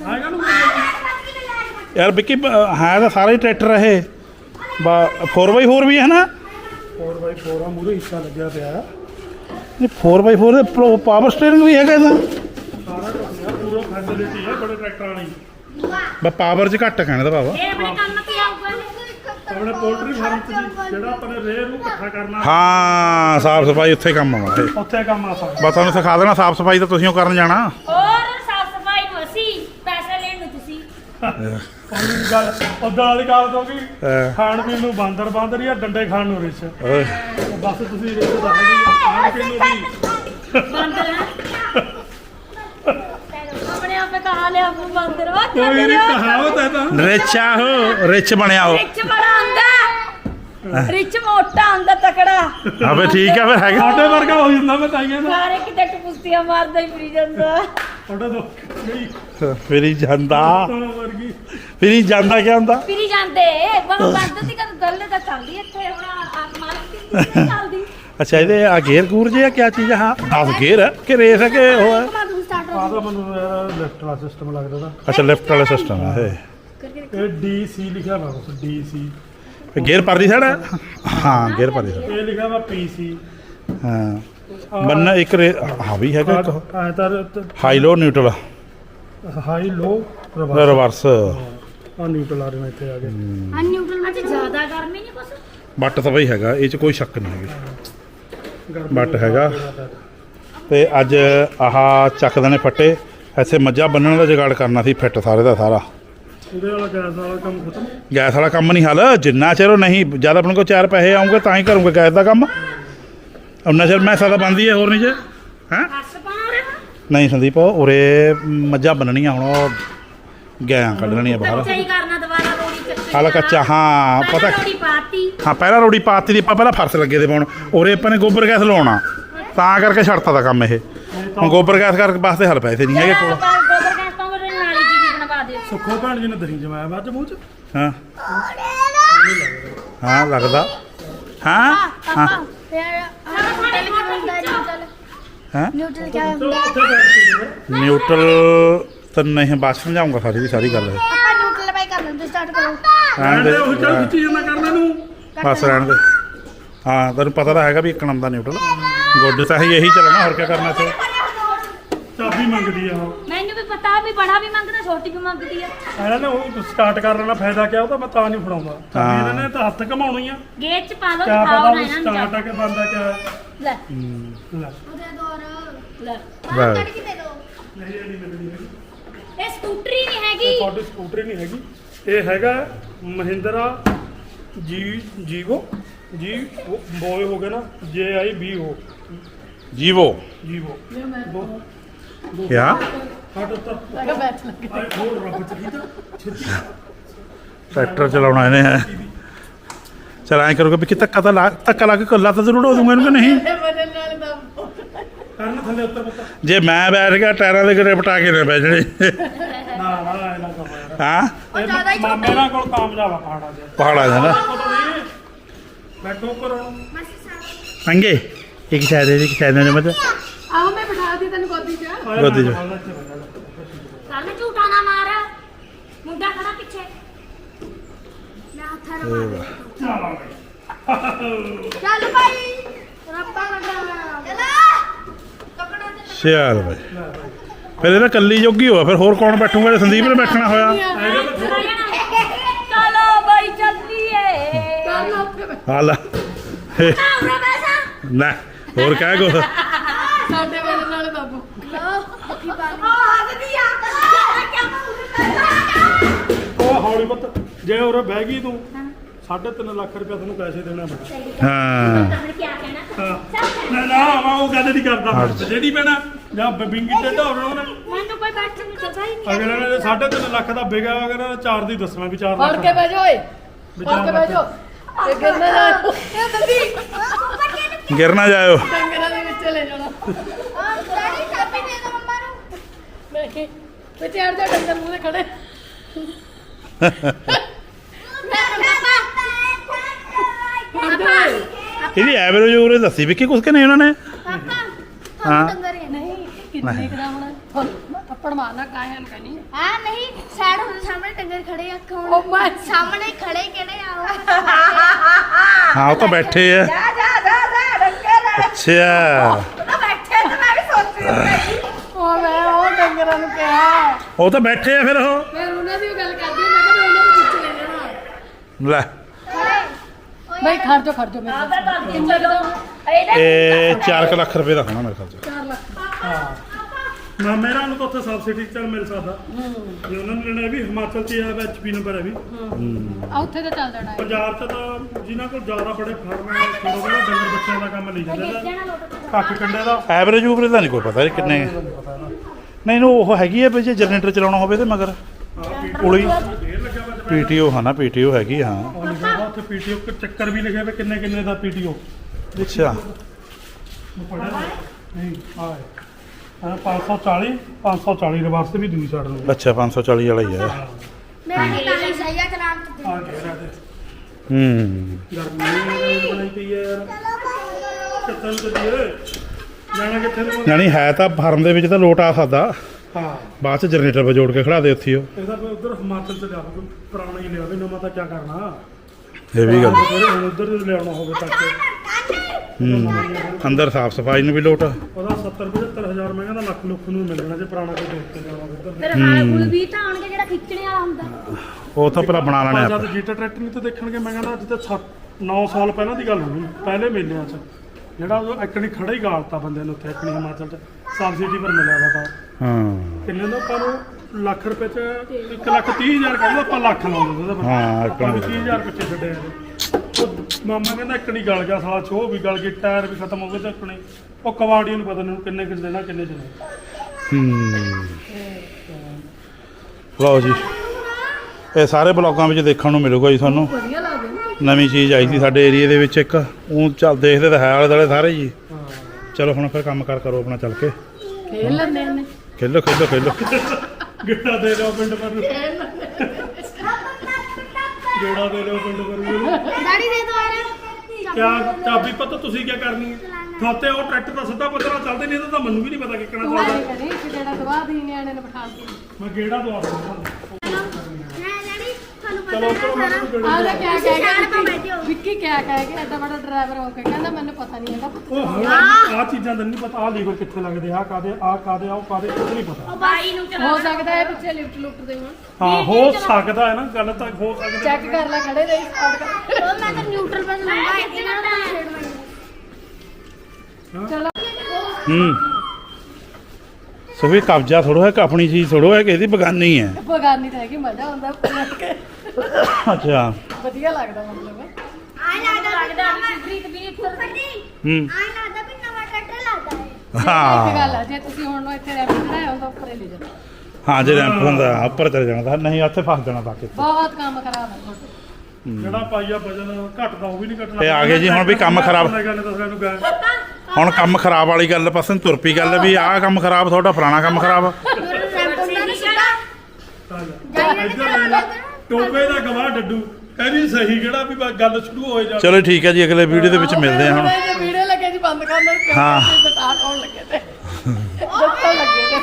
ਆਏਗਾ ਨੂੰ ਯਾਰ ਵਿੱਕੀ ਬ- ਹੈ ਤਾਂ ਸਾਰਾ ਟਰੈਕਟਰ ਇਹ। ਬਾ 4x4 ਵੀ ਹੈ ਨਾ? 4x4 ਆ ਮੂਰੇ ਹਿੱਸਾ ਲੱਗਿਆ ਪਿਆ। ਨਹੀਂ 4x4 ਦੇ ਪਾਵਰ ਸਟੀਅਰਿੰਗ ਵੀ ਹੈਗਾ ਇਹਦਾ। ਸਾਰਾ ਕੁਝ ਪੂਰਾ ਫੈਸਿਲਿਟੀ ਹੈ ਬੜੇ ਟਰੈਕਟਰਾਂ ਵਾਲੀ। ਬਾ ਪਾਵਰ ਚ ਘੱਟ ਕਹਿਣਾ ਦਾ ਬਾਬਾ ਇਹ ਆਪਣੇ ਕੰਮ ਤੇ ਆਊਗਾ। ਆਪਣੇ ਪੋਲਟਰੀ ਫਾਰਮ 'ਚ ਜੀ, ਜਿਹੜਾ ਆਪਾਂ ਨੇ ਰੇਹ ਨੂੰ ਇਕੱਠਾ ਕਰਨਾ। ਹਾਂ ਸਾਫ਼ ਸਫ਼ਾਈ ਉੱਥੇ ਕੰਮ ਆਉਂਦਾ ਉੱਥੇ ਕੰਮ ਆ ਸਕਦਾ ਬਸ ਤੁਹਾਨੂੰ ਸਿਖਾ ਦੇਣਾ ਸਾਫ਼ ਸਫ਼ਾਈ ਤਾਂ ਤੁਸੀਂ ਉਹ ਕਰਨ ਜਾਣਾ। ਹੋਰ ਸਾਫ਼ ਸਫ਼ਾਈ ਨੂੰ ਅਸੀਂ ਪੈਸੇ ਲੈਣ ਨੂੰ ਤੁਸੀਂ। ਉਹਦੀ ਵੀ ਗੱਲ ਉਦਾਂ ਵਾਲੀ ਗੱਲ ਤੋਂ ਅਹ, ਖਾਣ ਪੀਣ ਨੂੰ ਬਾਂਦਰ ਬਾਂਦਰ ਜਾਂ ਡੰਡੇ ਖਾਣ ਨੂੰ ਰਿਛ ਬਸ ਤੁਸੀਂ ਰਿਛ ਦੱਸਦੇ ਜੀ ਖਾਣ ਪੀਣ ਨੂੰ ਵੀ। ਬਾਂਦਰ ਨਾ ਆਪਣੇ ਆਪੇ ਕਹਾ ਲਿਆ ਆਪੂ ਬਾਂਦਰ ਵਾ ਕੋਈ ਨਹੀਂ ਕਹਾਵਤ ਹੈ ਤਾਂ। ਰਿਚ ਆ ਹੋ ਰਿਚ ਬਣਿਆ ਹੋ ਰਿਚ ਬੜਾ ਹੁੰਦਾ ਰਿਚ ਮੋਟਾ ਹੁੰਦਾ ਤਕੜਾ। ਅਬੇ ਠੀਕ ਆ ਫਿਰ ਹੈਗਾ। ਸਾਡੇ ਵਰਗਾ ਹੋ ਜਾਂਦਾ ਮੈਂ ਤਾਂ ਕਹਿੰਦਾ। ਸਾਰੇ ਕਿਤੇ ਟਪੁਸਤੀਆਂ ਮਾਰਦਾ ਹੀ ਫਿਰੀ ਜਾਂਦਾ। ਤੁਹਾਡਾ ਦੋ ਨਹੀਂ। ਫਿਰ ਹੀ ਜਾਂਦਾ। ਤਾਂ ਵਰਗੀ। ਫਿਰ ਹੀ ਜਾਂਦਾ ਕੀ ਹੁੰਦਾ? ਫਿਰੀ ਜਾਂਦੇ। ਬਾਬਾ ਬੰਦ ਦੀ ਕਦ ਗੱਲ ਤਾਂ ਚੱਲਦੀ ਇੱਥੇ ਹੁਣ ਆਸਮਾਨ ਦੀ ਨਹੀਂ ਚੱਲਦੀ? ਅੱਛਾ ਇਹਦੇ ਆ ਗੇਅਰ ਗੂਰ ਜੇ ਆ ਕੀ ਚੀਜ਼ ਆ? ਹਾਂ 10 ਗੇਅਰ ਆ ਕਿ ਰੇਸ ਹੈ ਕਿ ਉਹ ਹੈ ਆਹ ਤਾਂ ਮੈਨੂੰ ਲੈਫਟ ਵਾਲਾ ਸਿਸਟਮ ਲੱਗਦਾ ਦਾ ਅੱਛਾ ਲੈਫਟ ਵਾਲਾ ਸਿਸਟਮ ਹੈ। ਇਹ ਡੀਸੀ ਲਿਖਿਆ ਵਾ ਉਸ ਡੀਸੀ ਇਹ ਗੇਅਰ ਪਰਦੀ ਸਾਈਡ ਹੈ? ਹਾਂ ਗੇਅਰ ਪਰਦੀ side। ਇਹ ਲਿਖਿਆ ਵਾ ਪੀਸੀ ਹਾਂ। ਬੰਨਾ ਇੱਕ ਰੇ ਹਾਂ ਵੀ ਹੈਗਾ ਇੱਕ। ਤਾਂ high low neutral high low reverse reverse ਆ ਨਿਊਟਰਲ ਆ ਰਹੇ ਨੇ ਇੱਥੇ ਆ ਗਏ ਆ ਨਿਊਟਰਲ ਅੱਜ ਜ਼ਿਆਦਾ ਗਰਮੀ ਨਹੀਂ ਕੁਛ। ਬੱਟ ਤਾਂ ਬਈ ਹੈਗਾ ਇਹ ਚ ਕੋਈ ਸ਼ੱਕ ਨਹੀਂ ਹੈਗੀ। ਗਰਮੀ ਬੱਟ ਹੈਗਾ। ਤੇ ਅੱਜ ਆਹ ਚੱਕਦੇ ਨੇ ਫੱਟੇ। ਇੱਥੇ ਮੱਝਾਂ ਬੰਨਣ ਦਾ ਜੁਗਾੜ ਕਰਨਾ ਸੀ ਫਿੱਟ ਸਾਰੇ ਦਾ ਸਾਰਾ। ਉਹਦੇ ਵਾਲਾ ਗੈਸ ਵਾਲਾ ਕੰਮ ਖਤਮ? ਗੈਸ ਵਾਲਾ ਕੰਮ ਨਹੀਂ ਹੱਲ। ਜਿੰਨਾ ਚਿਰ ਉਹ ਨਹੀਂ ਜਦ ਆਪਣੇ ਕੋਲ ਚਾਰ ਪੈਸੇ ਆਉਂਗੇ ਤਾਂ ਹੀ ਕਰੂੰਗੇ ਗੈਸ ਦਾ ਕੰਮ। ਉਹਨਾਂ ਚਿਰ ਮੈਂ ਸਾਦਾ ਬੰਦੀ ਹੈ ਹੋਰ ਨਹੀਂ ਜੇ। ਹੈਂ? ਨਹੀਂ ਸੰਦੀਪ ਉਰੇ ਮੱਝਾਂ ਬੰਨਣੀਆਂ ਹੁਣ ਉਹ ਗਾਂ ਕੱਢਣੀਆਂ ਬਾਹਰ। ਕੱਚਾ ਹੀ ਕਰਨਾ ਦੁਬਾਰਾ ਰੋੜੀ ਕੱਚਾ ਹਾਲਾ ਕੱਚਾ ਹਾਂ ਪਤਾ ਰੋੜੀ ਪਾਤੀ। ਹਾਂ ਪਹਿਲਾਂ ਰੋੜੀ ਪਾਤੀ ਦੀ ਆਪਾਂ ਪਹਿਲਾਂ ਫਰਸ਼ ਲੱਗੇ ਤੇ ਪਾਉਣ। ਉਰੇ ਆਪਾਂ ਨੇ ਗੋਬਰ ਗੈਸ ਲਵਾਉਣਾ ਤਾਂ ਕਰਕੇ ਛੱਡਤਾ ਦਾ ਕੰਮ ਇਹ। ਹੁਣ ਗੋਬਰ ਗੈਸ ਕਰਕੇ ਵਾਸਤੇ ਹਲ ਪੈਸੇ ਨਹੀਂ ਹੈਗੇ ਕੋਲ। ਗੋਬਰ ਗੈਸ ਤੋਂ ਬਰੇ ਨਾਲੀ ਜੀ ਬਣਵਾ ਦਿਓ। ਸੁੱਖੋ ਭੈਣ ਜੀ ਨੇ ਦਹੀਂ ਜਮਾਇਆ ਬਾਅਦ ਚ ਮੂੰਹ ਚ? ਹਾਂ। ਹਾਂ ਲੱਗਦਾ। ਹਾਂ ਹਾਂ ਹਾਂ। ਨਿਊਟਰਲ ਕੀ ਹੁੰਦਾ ਤਾਂ ਨਹੀਂ ਬਾਅਦ ਸਮਝਾਉਂਗਾ ਸਾਰੀ ਦੀ ਸਾਰੀ ਗੱਲ। ਆਪਾਂ ਨਿਊਟਰਲ ਬਾਈ ਕਰ ਲੈਂਦੇ ਸਟਾਰਟ ਕਰੋ। ਰਹਿਣ ਦੇ। ਉਹ ਚੱਲ ਖਿੱਚੀ ਜਾਂਦਾ ਕਰਨਾ ਨੂੰ। ਬਸ ਰਹਿਣ ਦੇ। ਹਾਂ ਤੈਨੂੰ ਪਤਾ ਤਾਂ ਹੈਗਾ ਵੀ ਇੱਕ ਨੰਬਰ ਨਿਊਟਰਲ। ਗੁੱਡ ਤਾਂ ਹੀ ਇਹੀ ਚੱਲਣਾ ਹੋਰ ਕੀ ਕਰਨਾ ਤੇ ਚਾਬੀ ਮੰਗਦੀ ਆ ਉਹ। ਮੈਨੂੰ ਵੀ ਪਤਾ ਵੀ ਬੜਾ ਵੀ ਮੰਗਦਾ ਛੋਟੀ ਵੀ ਮੰਗਦੀ ਆ। ਇਹਨਾਂ ਨੇ ਉਹ ਸਟਾਰਟ ਕਰ ਲੈਣਾ ਫਾਇਦਾ ਕਿਆ ਉਹ ਤਾਂ ਮੈਂ ਤਾਂ ਨਹੀਂ ਫੜਾਉਂਦਾ। ਹਾਂ। ਇਹਨਾਂ ਨੇ ਤਾਂ ਹੱਥ ਘਮਾਉਣੀ ਆ। ਗੇਟ ਚ ਪਾ ਕਿਆ ਦਿਖਾਓ ਨਾ ਉਹ ਇਹਨਾਂ ਸਟਾਰਟ ਆ ਨੂੰ ਕੇ ਬੰਦਾ ਕਿਆ। ਹੈ। ਲੈ। ਲੈ ਉਹਦੇ ਦੌਰ। ਲੈ। ਬਾਹਰ ਕੱਢ ਕੇ ਦੇ ਦੋ। ਨਹੀਂ ਇਹ ਨਹੀਂ ਹੈਗੀ। ਇਹ ਸਕੂਟਰੀ ਨਹੀਂ ਇਹ ਹੈਗੀ ਤੁਹਾਡੀ ਸਕੂਟਰੀ ਨਹੀਂ ਹੈਗੀ। ਇਹ ਹੈਗਾ ਮਹਿੰਦਰਾ ਜੀ ਜੀਵੋ। ਜੀ ਬੋਏ ਹੋ ਗਏ ਨਾ ਜੇ ਆਈ ਬੀ ਦੋ ਹੈ ਚਲ ਐਂ ਕਰੋਗੇ ਵੀ ਕਿ ਧੱਕਾ ਤਾਂ ਲਾ ਧੱਕਾ ਲਾ ਕੇ ਕੱਲਾ ਤਾਂ ਜ਼ਰੂਰ ਹੋ ਦੂੰਗਾ ਇਹਨੂੰ ਕਿ ਨਹੀਂ? ਇਹ ਵਜਨ ਨਾਲ ਦਾ ਕਰਨ ਥੱਲੇ ਉੱਤਰ ਪੁੱਤਰ ਜੇ ਮੈਂ ਬੈਠ ਗਿਆ ਟਾਇਰਾਂ ਦੇ ਘਰੇ ਪਟਾ ਕੇ ਨਾ ਬਹਿ ਜਣੇ। ਨਾ ਨਾ ਇਹ ਨਾ। ਕਮਾਇਆ ਹਾਂ ਨਾ ਇੱਕ ਸਾਈਡ ਦੇ ਇੱਕ ਸਾਈਡ ਦੇ ਮਤ ਆਹ ਮੈਂ ਬਿਠਾ ਦੀ ਤੈਨੂੰ ਗੋਦੀ 'ਚ। ਗੋਦੀ ਚ। ਕੱਲ ਝੂਟਾ ਨਾ ਮਾਰ। ਮੁੰਡਾ ਖੜਾ ਪਿੱਛੇ। ਮੈਂ ਹੱਥਾਂ ਨਾਲ ਮਾਰ। ਚੱਲ ਭਾਈ। ਰੱਬਾ ਵੱਡਾ। ਚਲੋ। ਟਕੜਾ ਤੇ ਸਿਆਲ ਬਈ। ਫਿਰ ਇਹਦਾ ਕੱਲੀ ਜੋਗੀ ਹੋਆ। ਫਿਰ ਹੋਰ ਕੌਣ ਬੈਠੂਗਾ ਜੇ ਸੰਦੀਪ ਨੇ ਬੈਠਣਾ ਹੋਇਆ? ਚਲੋ ਬਈ ਚੱਲੀਏ। ਬੈਠ। ਹਾਲਾ ਲੈ। ਹੋਰ ਕਹਿ ਕੋ। ਸਾਡੇ ਵਜਨ ਨਾਲ ਦੱਬੋ ਲੋ ਕੀ ਬਾਤ ਆ ਹੱਸਦੀ ਆ ਉਹ ਹੌਲੀ ਪੁੱਤ ਜੇ ਉਰੇ ਬਹਿ ਗਈ ਤੂੰ 3.5 ਲੱਖ ਰੁਪਏ ਤੈਨੂੰ ਪੈਸੇ ਦੇਣਾ ਪੈਣਾ ਹਾਂ ਹੁਣ ਕੀ ਕਹਿਣਾ ਹਾਂ। ਨਾ ਨਾ ਮੈਂ ਉਹ ਗੱਲ ਨਹੀਂ ਕਰਦਾ। ਮੈਂ ਜਿਹੜੀ ਪੈਣਾ ਜਾਂ ਬਿੰਗੀ ਟੇਡਾ ਹੋਣਾ ਉਹਨੇ। ਮੈਨੂੰ ਕੋਈ ਬੈਠਣ ਨੂੰ ਜਗ੍ਹਾ ਹੀ ਨਹੀਂ ਅਗਲੇ ਨੇ 3.5 ਲੱਖ ਦਾ ਅਗਲੇ ਨੇ 4 ਦੀ ਦੱਸਣਾ ਵੀ 4 ਫੜ ਲੱਖ ਕੇ ਬਹਿ ਜਾ ਓਏ। ਫੜ ਕੇ ਬਹਿ ਜਾ। ਇਹ ਗਿਰਨਾ ਜਾਓ ਗਿਰ ਨਾ ਜਾਇਓ। ਡੰਗਰਾਂ ਦੇ ਵਿੱਚ ਲੈ ਜਾਣਾ। ਆ ਡੈਡੀ ਚਾਬੀ ਦੇ ਦੋ ਮੰਮਾ ਨੂੰ ਨਹੀਂ ਤੇ ਚੜ ਜਾ ਡੰਗਰ ਮੂਹਰੇ ਖੜੇ ਇਹਦੀ ਐਵਰੇਜ ਉਰੇ ਦੱਸੀ ਵੀ ਕਿ ਕੁਛ ਕਿ ਨਹੀਂ ਉਹਨਾਂ ਨੇ? ਹਾਂ। ਨਹੀਂ ਕਿੰਨੇ ਕਰਾਉਣਾ ਥੱਪੜ ਮਾਰਨਾ ਕਾਹਨ ਕਨੀ ਹਾਂ ਨਹੀਂ ਸਾਈਡ ਹੁੰਦੇ ਸਾਹਮਣੇ ਟੰਗਰ ਖੜੇ ਆ ਕੌਣ ਉਹ ਮੈਂ ਸਾਹਮਣੇ ਖੜੇ ਕਿਹੜੇ ਆ ਹਾਂ ਉਹ ਤਾਂ ਬੈਠੇ ਆ। ਜਾ ਜਾ ਡੰਗਰ ਅੱਛਾ। ਉਹ ਬੈਠੇ ਤੇ ਮੈਂ ਵੀ ਸੋਚ ਰਹੀ ਸੀ ਉਹ ਮੈਂ ਉਹ ਡੰਗਰਾਂ ਨੂੰ ਕਿਹਾ। ਉਹ ਤਾਂ ਬੈਠੇ ਆ ਫਿਰ ਉਹ। ਮੈਂ ਉਹਨਾਂ ਦੀ ਵੀ ਗੱਲ ਕਰਦੀ ਮੈਂ ਕਿਹਾ ਮੈਂ ਉਹਨਾਂ ਨੂੰ ਵਿੱਚ ਲੈ ਜਾਣਾ ਲੈ। ਬਈ ਖੜ ਜਾ ਖੜ ਜਾ ਮੇਰੇ ਆ ਨਾਲ। ਮੈਂ ਤਾਂ ਚਲੋ। ਇਹ 4 ਲੱਖ ਰੁਪਏ ਦਾ ਹੋਣਾ ਮੇਰੇ ਖਿਆਲ ਚ। ਚਾਰ ਲੱਖ। ਨਾ ਮੇਰਾ ਨੂੰ ਤਾਂ ਉੱਥੇ ਸਬਸਿਡੀ ਚੱਲ ਮਿਲ ਸਕਦਾ। ਜੇ ਉਹਨਾਂ ਨੇ ਲੈਣਾ ਇਹ ਵੀ ਹਿਮਾਚਲ ਚ ਆ ਐਚਪੀ ਨੰਬਰ ਹੈ ਵੀ। ਆ ਉੱਥੇ ਤਾਂ ਚੱਲ ਜਾਣਾ ਹੈ ਪੰਜਾਬ ਚ ਤਾਂ ਜਿਨ੍ਹਾਂ ਕੋਲ ਜ਼ਿਆਦਾ ਬੜੇ ਫਾਰਮ ਹੈ ਥੋੜਾ ਬਹੁਤਾ ਡੰਗਰ ਬੱਚਿਆਂ ਦਾ ਕੰਮ ਲਈ ਜਾਂਦੇ। ਕੱਖ ਕੰਡੇ ਦਾ। ਐਵਰੇਜ ਉਪਰੇ ਦਾ ਨਹੀਂ ਕੋਈ ਪਤਾ ਇਹ ਕਿੰਨੇ। ਨਹੀਂ ਨੂੰ ਉਹ ਹੈਗੀ ਆ ਵੀ ਜੇ ਜਨਰੇਟਰ ਚਲਾਉਣਾ ਹੋਵੇ ਤੇ ਮਗਰ। ਉਲੀ। ਪੀਟੀਓ ਹਾਂ ਨਾ ਪੀਟੀਓ ਹੈਗੀ ਹਾਂ। ਉਹ ਲਿਖਿਆ ਵਾ ਉੱਥੇ ਪੀਟੀਓ ਚੱਕਰ ਵੀ ਲਿਖਿਆ ਵਾ ਕਿੰਨੇ ਕਿੰਨੇ ਦਾ ਪੀਟੀਓ। ਅੱਛਾ। ਪੜਿਆ ਨਹੀਂ ਆ ਹਾਂ 540 540 ਰਿਵਰਸ ਤੇ ਵੀ ਦੂਜੀ ਸਾਈਡ ਨੂੰ ਅੱਛਾ 540 ਵਾਲਾ ਹੀ ਹੈ। ਮੇਰਾ ਕਿਤਾ ਨਹੀਂ ਸਹੀ ਆ ਚਲਾਨ ਤੇ ਆ ਗਿਆ ਇਹਦੇ ਹੂੰ। ਗਰਮੀ ਬਣਾਈ ਪਈ ਹੈ ਯਾਰ। ਕਿੱਥੇ ਨੂੰ ਚੱਲੀਏ ਜਾਣਾ ਕਿੱਥੇ ਨੂੰ? ਯਾਨੀ ਹੈ ਤਾਂ ਫਾਰਮ ਦੇ ਵਿੱਚ ਤਾਂ ਲੋਟ ਆ ਸਕਦਾ। ਹਾਂ। ਬਾਅਦ ਚ ਜਨਰੇਟਰ ਵਜੋੜ ਕੇ ਖੜਾ ਦੇ ਉੱਥੇ ਹੀ ਉਹ। ਇਹਦਾ ਫਿਰ ਉਧਰ ਹਿਮਾਚਲ ਚ ਲਿਆ ਕੋਈ ਪੁਰਾਣਾ ਹੀ ਲਿਆਵੇ ਨਵਾਂ ਤਾਂ ਕੀ ਕਰਨਾ? ਇਹ ਵੀ ਗੱਲ ਹੁਣ ਉਧਰ ਲਿਆਉਣਾ ਹੋਵੇ ਤੱਕ ਹੂੰ। ਅੰਦਰ ਸਾਫ਼ ਸਫ਼ਾਈ ਨੂੰ ਵੀ ਲੋਟ ਉਹਦਾ 70 75000 ਮੈਂ ਕਹਿੰਦਾ ਲੱਖ ਲੁੱਖ ਨੂੰ ਮਿਲਣਾ ਜੇ ਪੁਰਾਣਾ ਕੋਈ ਦੇਖ ਕੇ ਜਾਣਾ ਉਧਰ ਫਿਰ ਹਾਲ ਗੁਲ ਵੀ ਤਾਂ ਆਉਣਗੇ ਜਿਹੜਾ ਖਿੱਚਣੇ ਵਾਲਾ ਹੁੰਦਾ। ਉਹ ਤਾਂ ਪਹਿਲਾਂ ਬਣਾ ਲੈਣੇ ਜਦ ਆਪਾਂ। ਜੀਟਾ ਟਰੈਕਟਰ ਨਹੀਂ ਤੇ ਦੇਖਣਗੇ ਮੈਂ ਕਹਿੰਦਾ ਅੱਜ ਤੇ 9 ਸਾਲ ਪਹਿਲਾਂ ਦੀ ਗੱਲ ਹੋਣੀ ਪਹਿਲੇ ਮੇਲਿਆਂ 'ਚ ਜਿਹੜਾ ਉਹ ਐਕਣੀ ਖੜਾ ਹੀ ਗਾਲਤਾ ਬੰਦੇ ਨੂੰ ਉੱਥੇ ਐਕਣੀ ਹਿਮਾਚਲ 'ਚ। ਸਬਸਿਡੀ ਪਰ ਮਿਲਿਆ ਵਾ ਤਾਂ। ਹਾਂ। ਕਿੰਨੇ ਦਾ ਆਪਾਂ ਨੂੰ ਲੱਖ ਰੁਪਏ 'ਚ 1 ਲੱਖ 30 ਹਜ਼ਾਰ ਕਹਿੰਦਾ ਆਪਾਂ ਲੱਖ ਲਾਉਂਦੇ ਉਹਦੇ ਪਰ। ਹਾਂ, ਆਪਾਂ ਵੀ ਇੱਕ 30 ਹਜ਼ਾਰ ਪਿੱਛੇ ਛੱਡਿਆ ਇਹਦੇ। ਮਾਮਾ ਕਹਿੰਦਾ ਐਕਣੀ ਗਲ ਗਿਆ ਸਾਲਾ ਛੋਹ ਵੀ ਗਲ ਗਈ ਟਾਇਰ ਵੀ ਖਤਮ ਹੋ ਗਏ ਤੇ ਐਕਣੀ ਉਹ ਕਵਾੜੀ ਨੂੰ ਪਤਾ ਨਹੀਂ ਕਿੰਨੇ ਕਿੰਨੇ ਦੇਣਾ ਕਿੰਨੇ ਚ ਨਹੀਂ ਹੂੰ। ਲਓ ਜੀ। ਇਹ ਸਾਰੇ ਬਲੌਗਾਂ ਵਿੱਚ ਦੇਖਣ ਨੂੰ ਮਿਲੂਗਾ ਜੀ ਤੁਹਾਨੂੰ ਵਧੀਆ ਲੱਗਦੇ ਨੇ ਨਵੀਂ ਚੀਜ਼ ਆਈ ਸੀ ਸਾਡੇ ਏਰੀਆ ਦੇ ਵਿੱਚ ਇੱਕ। ਉਹ ਚੱਲ ਦੇਖਦੇ ਤਾਂ ਹੈ ਆਲੇ ਦੁਆਲੇ ਸਾਰੇ ਜੀ। ਚਲੋ ਹੁਣ ਫਿਰ ਕੰਮ ਕਾਰ ਕਰੋ ਆਪਣਾ ਚੱਲ ਕੇ। ਖੇਲ ਲੈਂਦੇ ਨੇ ਖੇਲੋ ਖੇਲੋ ਖੇਲੋ। ਗਿੱਟਾ ਦੇ ਦਿਓ ਪਿੰਡ ਪਰ ਨੂੰ। ਜੋੜਾ ਦੇ ਦਿਓ ਪਿੰਡ ਨੂੰ। ਦਾੜੀ ਦੇ ਦੋ ਯਾਰ। ਕਿਆ ਚਾਬੀ ਪਤਾ ਤੁਸੀਂ ਕੀ ਕਰਨੀ ਹੈ? ਥਾਤੇ ਉਹ ਟਰੈਕਟਰ ਤਾਂ ਸਿੱਧਾ ਪੱਧਰਾ ਚੱਲਦੇ ਨਹੀਂ ਤਾਂ ਮੈਨੂੰ ਵੀ ਨਹੀਂ ਪਤਾ ਕਿੱਕਣਾ ਚੱਲਦਾ। ਕਰੀ ਦਵਾ ਦੀ ਨਿਆਣੇ ਨੇ ਬਿਠਾ ਕੇ ਮੈਂ ਗੇੜਾ ਦਵਾ ਦਿੰਦਾ। ਤੁਹਾਨੂੰ ਚਲੋ ਪਤਾ ਚਲੋ ਨਾ ਮੈਨੂੰ ਸਾਰਾ? ਵੀ ਆ ਜਾ ਕਿਆ ਕਹਿ ਸ਼ਹਿਰ ਤੋਂ ਗਿਆ ਬੈਠੇ ਹੋ। ਵਿੱਕੀ ਕਿਆ ਕਹਿ ਗਿਆ ਐਡਾ ਵੱਡਾ ਡਰਾਈਵਰ ਹੋ ਕੇ ਕਹਿੰਦਾ ਮੈਨੂੰ ਪਤਾ ਨਹੀਂ ਹੈਗਾ ਉਹ ਹੁਣ ਆ। ਚੀਜ਼ਾਂ ਦਾ ਨਹੀਂ ਪਤਾ ਆ ਲੀਵਰ ਕਿੱਥੇ ਲੱਗਦੇ ਆ ਕਾਦੇ ਆ ਕਾਦੇ ਆ ਉਹ ਕਾਦੇ ਕੁਝ ਨਹੀਂ ਪਤਾ। ਉਹ ਬਾਈ ਨੂੰ ਹੋ ਸਕਦਾ ਹੈ ਪਿੱਛੇ ਲਿਫਟ ਲੁੱਟ ਦੇ ਹੋਣ। ਹਾਂ ਹੋ ਸਕਦਾ ਹੈ ਨਾ ਗੱਲ ਤਾਂ ਹੋ ਸਕਦਾ ਚੈੱਕ ਕਰ ਲੈ ਖੜੇ ਰਹੀ ਸਟਾਰਟ ਕਰ। ਉਹ ਮੈਂ ਤਾਂ ਨਿਊਟਰਲ ਪਰ ਲੰਗਾ ਇਹਨਾਂ ਦਾ ਛੇੜ ਮੈਂ ਚਲੋ। ਹੂੰ। ਸੋ ਵੀ ਕਬਜ਼ਾ ਥੋੜੋ ਹੈ ਕਿ ਆਪਣੀ ਚੀਜ਼ ਥੋੜੋ ਹੈ ਕਿ ਇਹਦੀ ਬਗਾਨੀ ਹੈ? ਬਗਾਨੀ ਤਾਂ ਹੈਗੀ ਮਜ਼ਾ ਆਉਂਦਾ। ਕੇ ਅੱਛਾ। ਵਧੀਆ ਲੱਗਦਾ ਮਤਲਬ ਆਏ ਲੱਗਦਾ ਲੱਗਦਾ ਵੀ ਪ੍ਰੀਤ ਵੀ ਇੱਥੇ ਫੱਟੀ ਹੂੰ। ਆਏ ਲੱਗਦਾ ਵੀ ਨਵਾਂ ਟਰੈਕਟਰ ਲੱਗਦਾ ਹੈ। ਇੱਕ ਹਾਂ ਗੱਲ ਆ ਜੇ ਤੁਸੀਂ ਹੁਣ ਨੂੰ ਇੱਥੇ ਰੈਪ ਚੜਾਇਆ ਹੁੰਦਾ ਉੱਪਰ ਹੀ ਲੈ ਜਾਣਾ। ਹਾਂ ਜੇ ਰੈਂਪ ਹੁੰਦਾ ਉੱਪਰ ਚਲੇ ਜਾਣਾ ਤਾਂ। ਨਹੀਂ ਉੱਥੇ ਫਸ ਜਾਣਾ ਬਾਕੀ ਬਹੁਤ ਕੰਮ ਖਰਾਬ ਹੈ ਤੁਹਾਡਾ। ਜਿਹੜਾ ਪਾਈਆ ਵਜਨ ਘਟਦਾ ਉਹ ਵੀ ਨਹੀਂ ਘਟਣਾ। ਤੇ ਆ ਗਏ ਜੀ, ਹੁਣ ਵੀ ਕੰਮ ਖਰਾਬ। ਹੁਣ ਕੰਮ ਵਾਲੀ ਗੱਲ ਪਾਸੇ ਤੁਰ ਪਈ ਗੱਲ ਵੀ ਆਹ ਕੰਮ ਖਰਾਬ ਤੁਹਾਡਾ ਫਲਾਣਾ ਕੰਮ ਖਰਾਬ ਇੱਧਰ ਲੈ ਲੈ। ਟੋਬੇ ਦਾ ਗਵਾਹ ਡੱਡੂ। ਕਹਿੰਦੀ ਸਹੀ ਕਿਹੜਾ ਵੀ ਗੱਲ ਸ਼ੁਰੂ ਹੋ ਜਾਵੇ ਚਲੋ ਠੀਕ ਹੈ ਜੀ ਅਗਲੇ ਵੀਡੀਓ ਦੇ ਵਿੱਚ ਮਿਲਦੇ ਹਾਂ ਹੁਣ। ਵੀਡੀਓ ਲੱਗੇ ਜੀ ਬੰਦ ਕਰ ਲਓ ਹਾਂ। ਸਟਾਰਟ ਹੋਣ ਲੱਗੇ ਤੇ। ਦੱਸਣ ਲੱਗੇ ਤੇ।